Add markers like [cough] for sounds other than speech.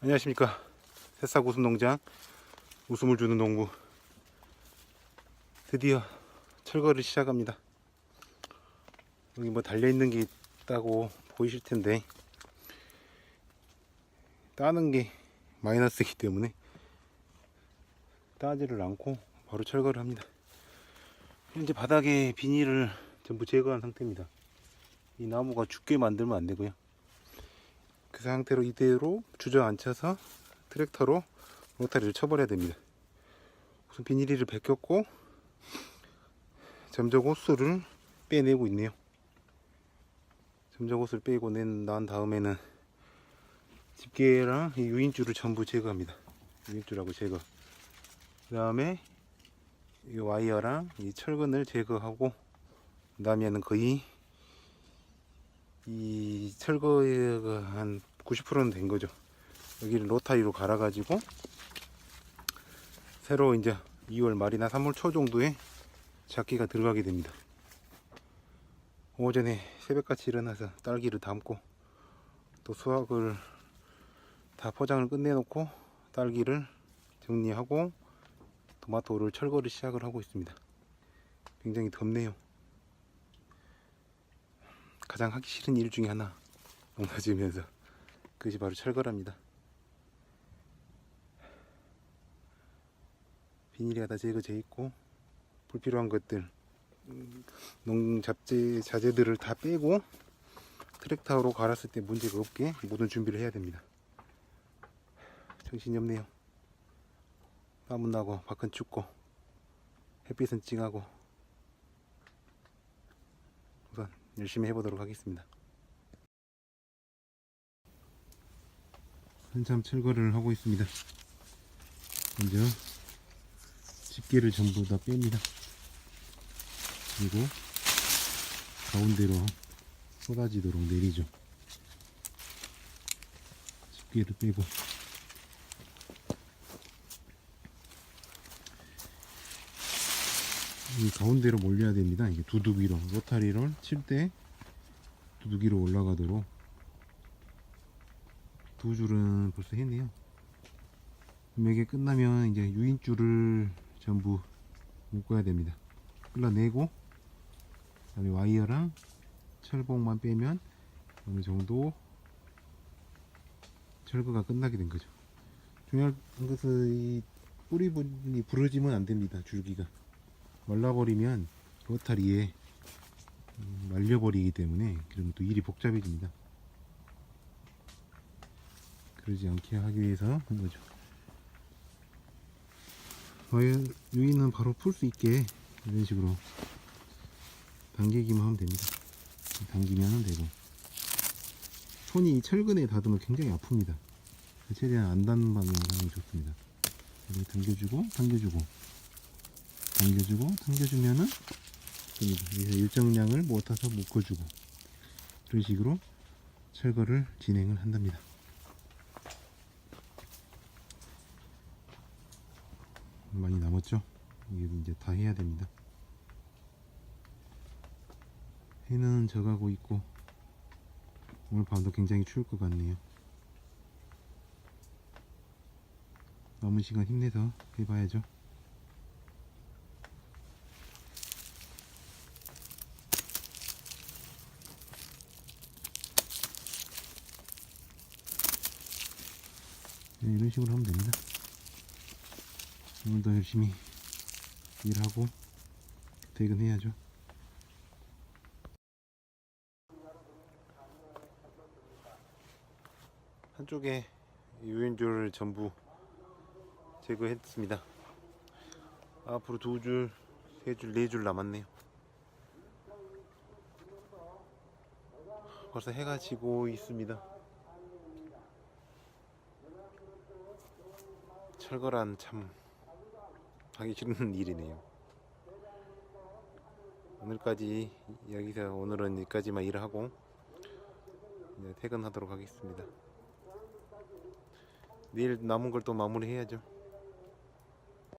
안녕하십니까. 새싹 웃음 농장 웃음을 주는 농부 드디어 철거를 시작합니다. 여기 뭐 달려있는 게 있다고 보이실 텐데 따는 게 마이너스이기 때문에 따지를 않고 바로 철거를 합니다. 현재 바닥에 비닐을 전부 제거한 상태입니다. 이 나무가 죽게 만들면 안 되고요 그 상태로 이대로 주저앉혀서 트랙터로 로타리를 쳐버려야 됩니다. 우선 비닐을 벗겼고 점적 호스를 빼내고 있네요. 점적 호스를 빼고 낸, 난 다음에는 집게랑 이 유인줄을 전부 제거합니다. 유인줄하고 제거. 그 다음에 이 와이어랑 이 철근을 제거하고 그 다음에는 거의 이 철거가 한 90%는 된 거죠. 여기를 로타리로 갈아가지고 새로 이제 2월 말이나 3월 초 정도에 작기가 들어가게 됩니다. 오전에 새벽같이 일어나서 딸기를 담고 또 수확을 다 포장을 끝내놓고 딸기를 정리하고 토마토를 철거를 시작을 하고 있습니다. 굉장히 덥네요. 가장 하기 싫은 일 중에 하나 농사 지으면서 그것이 바로 철거랍니다. 비닐이 다 제거돼 있고 불필요한 것들 음, 농 잡재 자재들을 다 빼고 트랙터로 갈았을 때 문제가 없게 모든 준비를 해야 됩니다. 정신이 없네요. 땀은 나고 밖은 춥고 햇빛은 찡하고 우선 열심히 해보도록 하겠습니다. 한참 철거를 하고 있습니다. 먼저 집게를 전부 다 뺍니다. 그리고 가운데로 쏟아지도록 내리죠. 집게를 빼고 이 가운데로 몰려야 됩니다. 이게 두둑이로 로타리를 칠 때 두둑이로 올라가도록 두 줄은 벌써 했네요. 이게 끝나면 이제 유인줄을 전부 묶어야 됩니다. 끌어내고 그다음에 와이어랑 철봉만 빼면 어느 정도 철거가 끝나게 된 거죠. 중요한 것은 이 뿌리 부분이 부러지면 안 됩니다. 줄기가. 말라버리면 로타리에 음, 말려버리기 때문에 그러면 또 일이 복잡해집니다. 그러지 않게 하기 위해서 한 거죠. 유인은 바로 풀 수 있게 이런 식으로 당기기만 하면 됩니다. 당기면 하면 되고 손이 이 철근에 닿으면 굉장히 아픕니다. 최대한 안 닿는 방향으로 하는 게 좋습니다. 당겨주고 당겨주고 당겨주고 당겨주면은 됩니다. 여기서 일정량을 못타서 묶어주고 이런 식으로 철거를 진행을 한답니다. 많이 남았죠? 이게 이제 다 해야 됩니다. 해는 져가고 있고 오늘 밤도 굉장히 추울 것 같네요. 남은 시간 힘내서 해봐야죠. 이런 식으로 하면 됩니다. 오늘도 열심히 일하고 퇴근해야죠. 한쪽에 유인줄을 전부 제거했습니다. 앞으로 두 줄, 세 줄, 네 줄 남았네요. 벌써 해가 지고 있습니다. 철거란 참 하기 싫은 [laughs] 일이네요. 오늘까지 여기서 오늘은 여기까지만 일을 하고 이제 퇴근하도록 하겠습니다. 내일 남은 걸 또 마무리해야죠.